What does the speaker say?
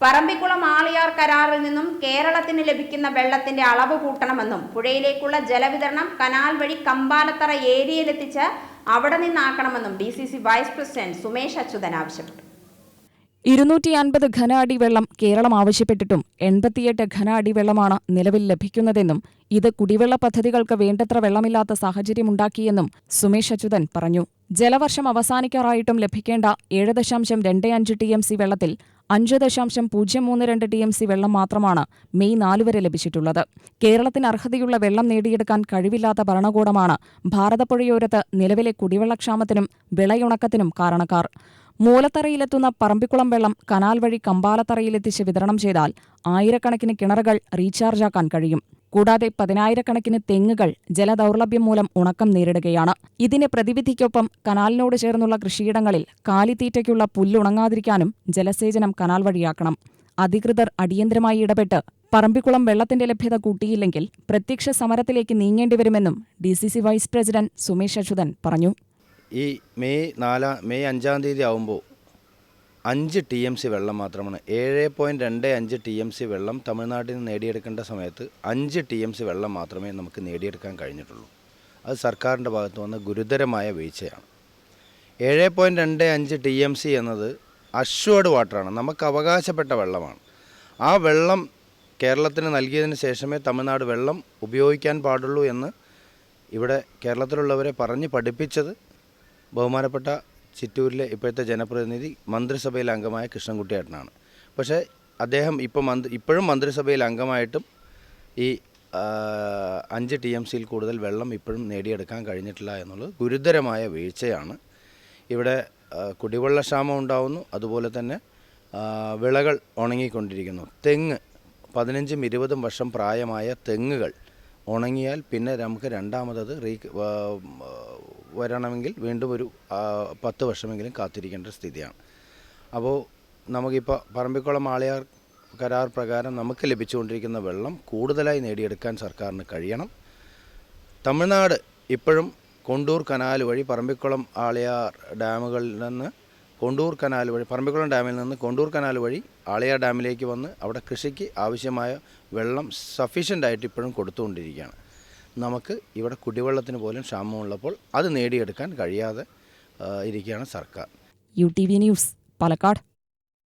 പറമ്പിക്കുളം ആളിയാർ കരാറിൽ നിന്നും കേരളത്തിന് ലഭിക്കുന്ന വെള്ളത്തിന്റെ അളവ് കൂട്ടണമെന്നും പുഴയിലേക്കുള്ള ജലവിതരണം കനാൽ വഴി കമ്പാലത്തറ ഏരിയയിലെത്തിച്ച് അവിടെ നിന്നാക്കണമെന്നും D C C vice president Sumesh Achuthan ആവശ്യപ്പെട്ടു. ഇരുന്നൂറ്റി അൻപത് ഘന അടി വെള്ളം കേരളം ആവശ്യപ്പെട്ടിട്ടും എൺപത്തിയെട്ട് ഘന അടി വെള്ളമാണ് നിലവിൽ ലഭിക്കുന്നതെന്നും ഇത് കുടിവെള്ള പദ്ധതികൾക്ക് വേണ്ടത്ര വെള്ളമില്ലാത്ത സാഹചര്യമുണ്ടാക്കിയെന്നും സുമേഷ് അച്യുതൻ പറഞ്ഞു. ജലവർഷം അവസാനിക്കാറായിട്ടും ലഭിക്കേണ്ട ഏഴ് ദശാംശം രണ്ട് അഞ്ച് ടി എം സി വെള്ളത്തിൽ അഞ്ച് ദശാംശം പൂജ്യം മൂന്ന് രണ്ട് ടി എം സി വെള്ളം മാത്രമാണ് മെയ് നാല് വരെ ലഭിച്ചിട്ടുള്ളത്. കേരളത്തിന് അർഹതയുള്ള വെള്ളം നേടിയെടുക്കാൻ കഴിവില്ലാത്ത ഭരണകൂടമാണ് ഭാരതപ്പുഴയോരത്ത് നിലവിലെ കുടിവെള്ളക്ഷാമത്തിനും വിളയുണക്കത്തിനും കാരണക്കാർ. മൂലത്തറയിലെത്തുന്ന പറമ്പിക്കുളം വെള്ളം കനാൽ വഴി കമ്പാലത്തറയിലെത്തിച്ച് വിതരണം ചെയ്താൽ ആയിരക്കണക്കിന് കിണറുകൾ റീചാർജാക്കാൻ കഴിയും. കൂടാതെ പതിനായിരക്കണക്കിന് തെങ്ങുകൾ ജലദൗർലഭ്യം മൂലം ഉണക്കം നേരിടുകയാണ്. ഇതിന് പ്രതിവിധിക്കൊപ്പം കനാലിനോട് ചേർന്നുള്ള കൃഷിയിടങ്ങളിൽ കാലിത്തീറ്റയ്ക്കുള്ള പുല്ലുണങ്ങാതിരിക്കാനും ജലസേചനം കനാൽ വഴിയാക്കണം. അധികൃതർ അടിയന്തരമായി ഇടപെട്ട് പറമ്പിക്കുളം വെള്ളത്തിന്റെ ലഭ്യത കൂട്ടിയില്ലെങ്കിൽ പ്രത്യക്ഷ സമരത്തിലേക്ക് നീങ്ങേണ്ടിവരുമെന്നും D C C vice president Sumesh Achuthan പറഞ്ഞു. ഈ മെയ് നാലാം മെയ് അഞ്ചാം തീയതി ആകുമ്പോൾ അഞ്ച് ടി എം സി വെള്ളം മാത്രമാണ്. ഏഴ് പോയിന്റ് രണ്ട് അഞ്ച് ടി എം സി വെള്ളം തമിഴ്നാട്ടിൽ നിന്ന് നേടിയെടുക്കേണ്ട സമയത്ത് അഞ്ച് ടി എം സി വെള്ളം മാത്രമേ നമുക്ക് നേടിയെടുക്കാൻ കഴിഞ്ഞിട്ടുള്ളൂ. അത് സർക്കാരിന്റെ ഭാഗത്ത് വന്ന ഗുരുതരമായ വീഴ്ചയാണ്. ഏഴ് പോയിന്റ് രണ്ട് അഞ്ച് ടി എം സി എന്നത് അഷ്വേർഡ് വാട്ടറാണ്. നമുക്ക് അവകാശപ്പെട്ട വെള്ളമാണ്. ആ വെള്ളം കേരളത്തിന് നൽകിയതിന് ശേഷമേ തമിഴ്നാട് വെള്ളം ഉപയോഗിക്കാൻ പാടുള്ളൂ എന്ന് ഇവിടെ കേരളത്തിലുള്ളവരെ പറഞ്ഞ് പഠിപ്പിച്ചത് ബഹുമാനപ്പെട്ട ചിറ്റൂരിലെ ഇപ്പോഴത്തെ ജനപ്രതിനിധി മന്ത്രിസഭയിലെ അംഗമായ കൃഷ്ണൻകുട്ടിയേട്ടനാണ്. പക്ഷേ അദ്ദേഹം ഇപ്പോൾ മന്ത്രി ഇപ്പോഴും മന്ത്രിസഭയിൽ അംഗമായിട്ടും ഈ അഞ്ച് ടി എം സിയിൽ കൂടുതൽ വെള്ളം ഇപ്പോഴും നേടിയെടുക്കാൻ കഴിഞ്ഞിട്ടില്ല എന്നുള്ളത് ഗുരുതരമായ വീഴ്ചയാണ്. ഇവിടെ കുടിവെള്ള ക്ഷാമം ഉണ്ടാവുന്നു. അതുപോലെ തന്നെ വിളകൾ ഉണങ്ങിക്കൊണ്ടിരിക്കുന്നു. തെങ്ങ് പതിനഞ്ചും ഇരുപതും വർഷം പ്രായമായ തെങ്ങുകൾ ഉണങ്ങിയാൽ പിന്നെ നമുക്ക് രണ്ടാമതത് റീ വരണമെങ്കിൽ വീണ്ടും ഒരു പത്ത് വർഷമെങ്കിലും കാത്തിരിക്കേണ്ട സ്ഥിതിയാണ്. അപ്പോൾ നമുക്കിപ്പോൾ പറമ്പിക്കുളം ആളിയാർ കരാർ പ്രകാരം നമുക്ക് ലഭിച്ചുകൊണ്ടിരിക്കുന്ന വെള്ളം കൂടുതലായി നേടിയെടുക്കാൻ സർക്കാരിന് കഴിയണം. തമിഴ്നാട് ഇപ്പോഴും കൊണ്ടൂർ കനാൽ വഴി പറമ്പിക്കുളം ആളിയാർ ഡാമുകളിൽ നിന്ന് കൊണ്ടൂർ കനാൽ വഴി പറമ്പിക്കുളം ഡാമിൽ നിന്ന് കൊണ്ടൂർ കനാൽ വഴി ആളിയാർ ഡാമിലേക്ക് വന്ന് അവിടെ കൃഷിക്ക് ആവശ്യമായ വെള്ളം സഫീഷ്യന്റ് ആയിട്ട് ഇപ്പോഴും കൊടുത്തുകൊണ്ടിരിക്കുകയാണ്. നമുക്ക് ഇവിടെ കുടിവെള്ളത്തിന് പോലും ക്ഷാമമുള്ളപ്പോൾ അത് നേടിയെടുക്കാൻ കഴിയാതെ ഇരിക്കുകയാണ് സർക്കാർ. U T V news Palakkad.